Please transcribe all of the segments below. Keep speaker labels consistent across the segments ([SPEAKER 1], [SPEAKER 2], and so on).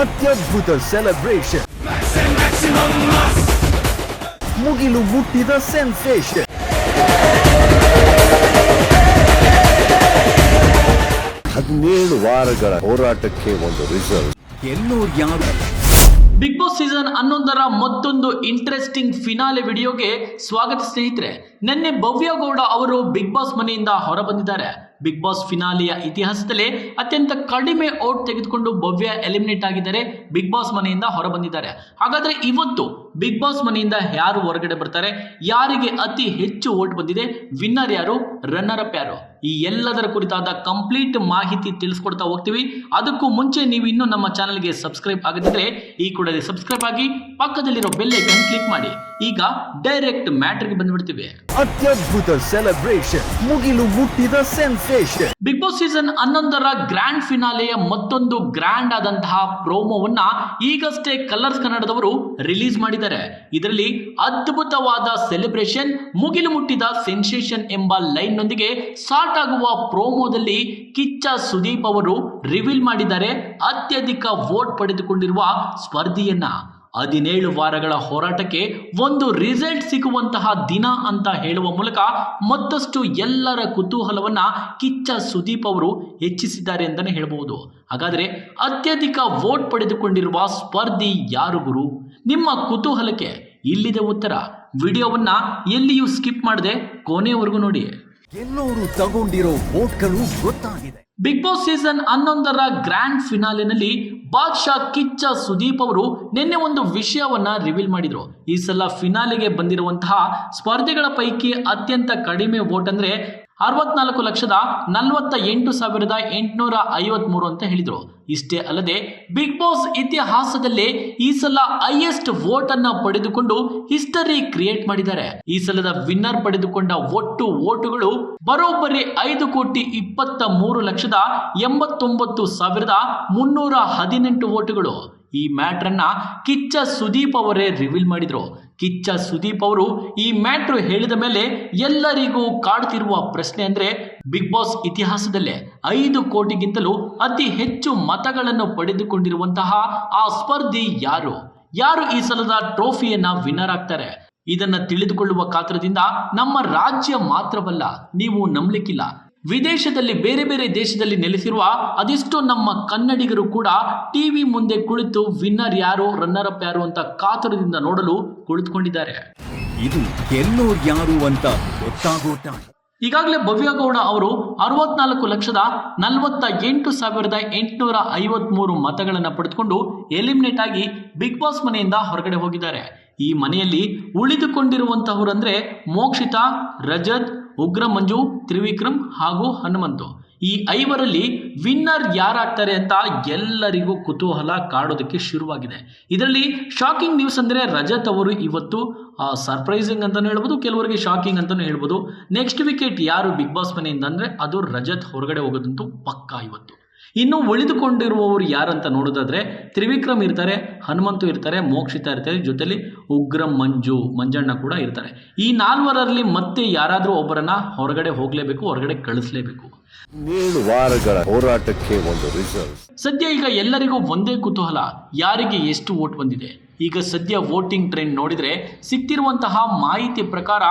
[SPEAKER 1] ಅತ್ಯದ್ಭುತ celebration ಮುಗಿಲು ಮುಟ್ಟಿದ sensation ಹದಿನೇಳು ವಾರಗಳ ಹೋರಾಟಕ್ಕೆ ಒಂದು ರಿಸಲ್ಟ್ ಗೆಲ್ಲೋರು ಯಾರು?
[SPEAKER 2] ಬಿಗ್ ಬಾಸ್ ಸೀಸನ್ ಹನ್ನೊಂದರ ಮತ್ತೊಂದು ಇಂಟ್ರೆಸ್ಟಿಂಗ್ ಫಿನಾಲೆ ವಿಡಿಯೋಗೆ ಸ್ವಾಗತ ಸ್ನೇಹಿತರೆ. ನಿನ್ನೆ ಭವ್ಯ ಗೌಡ ಅವರು ಬಿಗ್ ಬಾಸ್ ಮನೆಯಿಂದ ಹೊರಬಂದಿದ್ದಾರೆ. ಬಿಗ್ ಬಾಸ್ ಫಿನಾಲಿಯ ಇತಿಹಾಸದಲ್ಲೇ ಅತ್ಯಂತ ಕಡಿಮೆ ಔಟ್ ತೆಗೆದುಕೊಂಡು ಭವ್ಯ ಎಲಿಮಿನೇಟ್ ಆಗಿದ್ದಾರೆ ಬಿಗ್ ಬಾಸ್ ಮನೆಯಿಂದ ಹೊರಬಂದಿದ್ದಾರೆ. ಹಾಗಾದ್ರೆ ಇವತ್ತು ಬಿಗ್ ಬಾಸ್ ಮನೆಯಿಂದ ಯಾರು ಹೊರಗಡೆ ಬರ್ತಾರೆ? ಯಾರಿಗೆ ಅತಿ ಹೆಚ್ಚು ಓಟ್ ಬಂದಿದೆ? ವಿನ್ನರ್ ಯಾರು? ರನ್ನರ್ ಅಪ್ ಯಾರು? ಈ ಎಲ್ಲದರ ಕುರಿತಾದ ಕಂಪ್ಲೀಟ್ ಮಾಹಿತಿ ತಿಳಿಸ್ಕೊಡ್ತಾ ಹೋಗ್ತೀವಿ. ಅದಕ್ಕೂ ಮುಂಚೆ ನೀವು ಇನ್ನೂ ನಮ್ಮ ಚಾನಲ್ಗೆ ಸಬ್ಸ್ಕ್ರೈಬ್ ಆಗದಿದ್ರೆ ಈ ಕೂಡಲೇ ಸಬ್ಸ್ಕ್ರೈಬ್ ಆಗಿ ಪಕ್ಕದಲ್ಲಿರೋ ಬೆಲ್ ಐಕನ್ ಕ್ಲಿಕ್ ಮಾಡಿ. ಈಗ ಡೈರೆಕ್ಟ್ ಮ್ಯಾಟ್ರಿಗೆ ಬಂದ್ಬಿಡ್ತೀವಿ.
[SPEAKER 1] ಅತ್ಯದ್ಭುತ ಸೆಲೆಬ್ರೇಷನ್ ಮುಗಿಲು ಮುಟ್ಟಿದ ಸೆನ್ಸೇಷನ್
[SPEAKER 2] ಬಿಗ್ ಬಾಸ್ ಸೀಸನ್ ಹನ್ನೊಂದರ ಗ್ರ್ಯಾಂಡ್ ಫಿನಾಲೆಯ ಮತ್ತೊಂದು ಗ್ರ್ಯಾಂಡ್ ಆದಂತಹ ಪ್ರೋಮೋವನ್ನ ಈಗಷ್ಟೇ ಕಲರ್ಸ್ ಕನ್ನಡದವರು ರಿಲೀಸ್ ಮಾಡಿದ್ದಾರೆ. ಇದರಲ್ಲಿ ಅದ್ಭುತವಾದ ಸೆಲೆಬ್ರೇಷನ್ ಮುಗಿಲು ಮುಟ್ಟಿದ ಸೆನ್ಸೇಷನ್ ಎಂಬ ಲೈನ್ ನೊಂದಿಗೆ ಸ್ಟಾರ್ಟ್ ಆಗುವ ಪ್ರೋಮೋದಲ್ಲಿ ಕಿಚ್ಚ ಸುದೀಪ್ ಅವರು ರಿವೀಲ್ ಮಾಡಿದ್ದಾರೆ ಅತ್ಯಧಿಕ ವೋಟ್ ಪಡೆದುಕೊಂಡಿರುವ ಸ್ಪರ್ಧಿಯನ್ನ. ಹದಿನೇಳು ವಾರಗಳ ಹೋರಾಟಕ್ಕೆ ಒಂದು ರಿಸಲ್ಟ್ ಸಿಗುವಂತಹ ದಿನ ಅಂತ ಹೇಳುವ ಮೂಲಕ ಮತ್ತಷ್ಟು ಎಲ್ಲರ ಕುತೂಹಲವನ್ನ ಕಿಚ್ಚ ಸುದೀಪ್ ಅವರು ಹೆಚ್ಚಿಸಿದ್ದಾರೆ ಅಂತಲೇ ಹೇಳಬಹುದು. ಹಾಗಾದ್ರೆ ಅತ್ಯಧಿಕ ವೋಟ್ ಪಡೆದುಕೊಂಡಿರುವ ಸ್ಪರ್ಧಿ ಯಾರು ಗುರು? ನಿಮ್ಮ ಕುತೂಹಲಕ್ಕೆ ಇಲ್ಲಿದೆ ಉತ್ತರ. ವಿಡಿಯೋವನ್ನ ಎಲ್ಲಿಯೂ ಸ್ಕಿಪ್ ಮಾಡದೆ ಕೊನೆಯವರೆಗೂ ನೋಡಿ.
[SPEAKER 1] ಎಲ್ಲೋರು ತಗೊಂಡಿರೋ ವೋಟ್ಗಳು ಗೊತ್ತಾಗಿದೆ.
[SPEAKER 2] ಬಿಗ್ ಬಾಸ್ ಸೀಸನ್ ಹನ್ನೊಂದರ ಗ್ರ್ಯಾಂಡ್ ಫಿನಾಲೆನಲ್ಲಿ ಬಾದ್ಶಾ ಕಿಚ್ಚ ಸುದೀಪ್ ಅವರು ನಿನ್ನೆ ಒಂದು ವಿಷಯವನ್ನ ರಿವೀಲ್ ಮಾಡಿದ್ರು. ಈ ಸಲ ಫಿನಾಲೆಗೆ ಬಂದಿರುವಂತಹ ಸ್ಪರ್ಧೆಗಳ ಪೈಕಿ ಅತ್ಯಂತ ಕಡಿಮೆ ವೋಟ್ ಅಂದ್ರೆ ಅರವತ್ನಾಲ್ಕು ಲಕ್ಷದ ನಲವತ್ತ ಎಂಟು ಸಾವಿರದ ಎಂಟುನೂರ ಐವತ್ಮೂರು ಅಂತ ಹೇಳಿದರು. ಇಷ್ಟೇ ಅಲ್ಲದೆ ಬಿಗ್ ಬಾಸ್ ಇತಿಹಾಸದಲ್ಲೇ ಈ ಸಲ ಹೈಯೆಸ್ಟ್ ವೋಟ್ ಅನ್ನ ಪಡೆದುಕೊಂಡು ಹಿಸ್ಟರಿ ಕ್ರಿಯೇಟ್ ಮಾಡಿದ್ದಾರೆ. ಈ ಸಲದ ವಿನ್ನರ್ ಪಡೆದುಕೊಂಡ ಒಟ್ಟು ವೋಟುಗಳು ಬರೋಬ್ಬರಿ ಐದು ಕೋಟಿ ಇಪ್ಪತ್ತ ಮೂರು ಲಕ್ಷದ ಎಂಬತ್ತೊಂಬತ್ತು ಸಾವಿರದ ಮುನ್ನೂರ ಹದಿನೆಂಟು ವೋಟುಗಳು. ಈ ಮ್ಯಾಟ್ರನ್ನ ಕಿಚ್ಚ ಸುದೀಪ್ ಅವರೇ ರಿವೀಲ್ ಮಾಡಿದ್ರು. ಕಿಚ್ಚ ಸುದೀಪ್ ಅವರು ಈ ಮ್ಯಾಟ್ರು ಹೇಳಿದ ಮೇಲೆ ಎಲ್ಲರಿಗೂ ಕಾಡ್ತಿರುವ ಪ್ರಶ್ನೆ ಅಂದ್ರೆ ಬಿಗ್ ಬಾಸ್ ಇತಿಹಾಸದಲ್ಲೇ ಐದು ಕೋಟಿಗಿಂತಲೂ ಅತಿ ಹೆಚ್ಚು ಮತಗಳನ್ನು ಪಡೆದುಕೊಂಡಿರುವಂತಹ ಆ ಸ್ಪರ್ಧಿ ಯಾರು? ಯಾರು ಈ ಸಲದ ಟ್ರೋಫಿಯನ್ನ ವಿನ್ನರ್ ಆಗ್ತಾರೆ? ಇದನ್ನ ತಿಳಿದುಕೊಳ್ಳುವ ಕಾತ್ರದಿಂದ ನಮ್ಮ ರಾಜ್ಯ ಮಾತ್ರವಲ್ಲ, ನೀವು ನಂಬಲಿಕ್ಕಿಲ್ಲ. ವಿದೇಶದಲ್ಲಿ ಬೇರೆ ಬೇರೆ ದೇಶದಲ್ಲಿ ನೆಲೆಸಿರುವ ಅದೆಷ್ಟೋ ನಮ್ಮ ಕನ್ನಡಿಗರು ಕೂಡ ಟಿವಿ ಮುಂದೆ ಕುಳಿತು ವಿನ್ನರ್ ಯಾರು ರನ್ನರ್ ಅಪ್ ಯಾರು ಅಂತ ಕಾತುರದಿಂದ ನೋಡಲು ಕುಳಿತುಕೊಂಡಿದ್ದಾರೆ
[SPEAKER 1] ಇದು ಗೆಲ್ಲೋರು ಯಾರು ಅಂತ ಗೊತ್ತಾಗೋ.
[SPEAKER 2] ಈಗಾಗಲೇ ಭವ್ಯಗೌಡ ಅವರು ಅರವತ್ನಾಲ್ಕು ಲಕ್ಷದ ನಲವತ್ತ ಎಂಟು ಸಾವಿರದ ಎಂಟುನೂರ ಐವತ್ಮೂರು ಮತಗಳನ್ನು ಪಡೆದುಕೊಂಡು ಎಲಿಮಿನೇಟ್ ಆಗಿ ಬಿಗ್ ಬಾಸ್ ಮನೆಯಿಂದ ಹೊರಗಡೆ ಹೋಗಿದ್ದಾರೆ ಈ ಮನೆಯಲ್ಲಿ ಉಳಿದುಕೊಂಡಿರುವಂತಹವರಂದ್ರೆ ಮೋಕ್ಷಿತಾ ರಜತ್ ಉಗ್ರ ಮಂಜು ತ್ರಿವಿಕ್ರಮ್ ಹಾಗೂ ಹನುಮಂತು. ಈ ಐವರಲ್ಲಿ ವಿನ್ನರ್ ಯಾರಾಗ್ತಾರೆ ಅಂತ ಎಲ್ಲರಿಗೂ ಕುತೂಹಲ ಕಾಡೋದಕ್ಕೆ ಶುರುವಾಗಿದೆ. ಇದರಲ್ಲಿ ಶಾಕಿಂಗ್ ನ್ಯೂಸ್ ಅಂದರೆ ರಜತ್ ಅವರು ಇವತ್ತು ಸರ್ಪ್ರೈಸಿಂಗ್ ಅಂತಲೂ ಹೇಳ್ಬೋದು, ಕೆಲವರಿಗೆ ಶಾಕಿಂಗ್ ಅಂತಲೂ ಹೇಳ್ಬೋದು. ನೆಕ್ಸ್ಟ್ ವಿಕೆಟ್ ಯಾರು ಬಿಗ್ ಬಾಸ್ ಮನೆಯಿಂದ ಅಂದರೆ ಅದು ರಜತ್ ಹೊರಗಡೆ ಹೋಗೋದಂತೂ ಪಕ್ಕಾ ಇವತ್ತು. ಇನ್ನು ಉಳಿದುಕೊಂಡಿರುವವರು ಯಾರಂತ ನೋಡೋದಾದ್ರೆ ತ್ರಿವಿಕ್ರಮ್ ಇರ್ತಾರೆ ಹನುಮಂತು ಇರ್ತಾರೆ ಮೋಕ್ಷಿತ ಇರ್ತಾರೆ ಜೊತೆಲಿ ಉಗ್ರ ಮಂಜು ಮಂಜಣ್ಣ ಕೂಡ ಇರ್ತಾರೆ. ಈ ನಾಲ್ವರಲ್ಲಿ ಮತ್ತೆ ಯಾರಾದರೂ ಒಬ್ಬರನ್ನ ಹೊರಗಡೆ ಹೋಗ್ಲೇಬೇಕು ಹೊರಗಡೆ ಕಳಿಸ್ಲೇಬೇಕು.
[SPEAKER 1] ವಾರಗಳ ಹೋರಾಟಕ್ಕೆ ಒಂದು
[SPEAKER 2] ಸದ್ಯ ಈಗ ಎಲ್ಲರಿಗೂ ಒಂದೇ ಕುತೂಹಲ ಯಾರಿಗೆ ಎಷ್ಟು ವೋಟ್ ಬಂದಿದೆ? ಈಗ ಸದ್ಯ ವೋಟಿಂಗ್ ಟ್ರೆಂಡ್ ನೋಡಿದ್ರೆ ಸಿಕ್ತಿರುವಂತಹ ಮಾಹಿತಿ ಪ್ರಕಾರ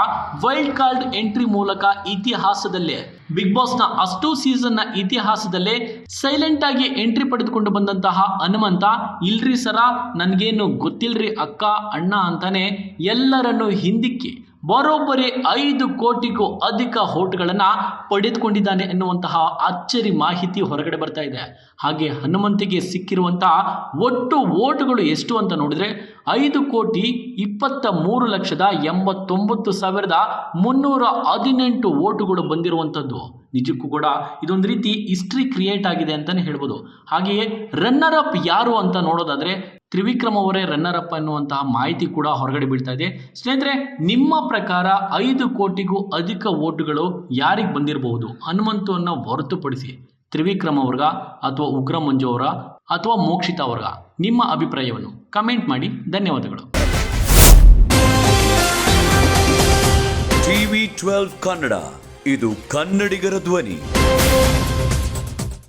[SPEAKER 2] ವೈಲ್ಡ್ ಕಾರ್ಡ್ ಎಂಟ್ರಿ ಮೂಲಕ ಇತಿಹಾಸದಲ್ಲೇ ಬಿಗ್ ಬಾಸ್ನ ಅಷ್ಟು ಸೀಸನ್ನ ಇತಿಹಾಸದಲ್ಲೇ ಸೈಲೆಂಟ್ ಆಗಿ ಎಂಟ್ರಿ ಪಡೆದುಕೊಂಡು ಬಂದಂತಹ ಹನುಮಂತ, ಇಲ್ರಿ ಸರ, ನನಗೇನು ಗೊತ್ತಿಲ್ರಿ ಅಕ್ಕ, ಅಣ್ಣ ಅಂತಾನೆ ಎಲ್ಲರನ್ನು ಹಿಂದಿಕ್ಕಿ ಬರೋಬ್ಬರಿ ಐದು ಕೋಟಿಗೂ ಅಧಿಕ ಹೋಟ್ಗಳನ್ನ ಪಡೆದುಕೊಂಡಿದ್ದಾನೆ ಎನ್ನುವಂತಹ ಅಚ್ಚರಿ ಮಾಹಿತಿ ಹೊರಗಡೆ ಬರ್ತಾ ಇದೆ. ಹಾಗೆ ಹನುಮಂತಿಗೆ ಸಿಕ್ಕಿರುವಂತಹ ಒಟ್ಟು ಓಟುಗಳು ಎಷ್ಟು ಅಂತ ನೋಡಿದ್ರೆ ಐದು ಕೋಟಿ ಇಪ್ಪತ್ತ ಮೂರು ಲಕ್ಷದ ಎಂಬತ್ತೊಂಬತ್ತು ಸಾವಿರದ ಮುನ್ನೂರ ಹದಿನೆಂಟು ಓಟುಗಳು ಬಂದಿರುವಂಥದ್ದು ನಿಜಕ್ಕೂ ಕೂಡ ಇದೊಂದು ರೀತಿ ಹಿಸ್ಟ್ರಿ ಕ್ರಿಯೇಟ್ ಆಗಿದೆ ಅಂತಲೇ ಹೇಳ್ಬೋದು. ಹಾಗೆಯೇ ರನ್ನರ್ ಅಪ್ ಯಾರು ಅಂತ ನೋಡೋದಾದರೆ ತ್ರಿವಿಕ್ರಮ್ ಅವರೇ ರನ್ನರ್ ಅಪ್ ಅನ್ನುವಂತಹ ಮಾಹಿತಿ ಕೂಡ ಹೊರಗಡೆ ಬೀಳ್ತಾ ಇದೆ. ಸ್ನೇಹಿತರೆ, ನಿಮ್ಮ ಪ್ರಕಾರ ಐದು ಕೋಟಿಗೂ ಅಧಿಕ ಓಟುಗಳು ಯಾರಿಗೆ ಬಂದಿರಬಹುದು? ಹನುಮಂತವನ್ನು ಹೊರತುಪಡಿಸಿ ತ್ರಿವಿಕ್ರಮ್ ಅವ್ರಗ ಅಥವಾ ಉಗ್ರ ಮಂಜು ಅವರ ಅಥವಾ ಮೋಕ್ಷಿತ ಅವ್ರಗ ನಿಮ್ಮ ಅಭಿಪ್ರಾಯವನ್ನು ಕಮೆಂಟ್ ಮಾಡಿ. ಧನ್ಯವಾದಗಳು.
[SPEAKER 3] ಟಿವಿ ಟ್ವೆಲ್ವ್ ಕನ್ನಡ ಇದು ಕನ್ನಡಿಗರ ಧ್ವನಿ.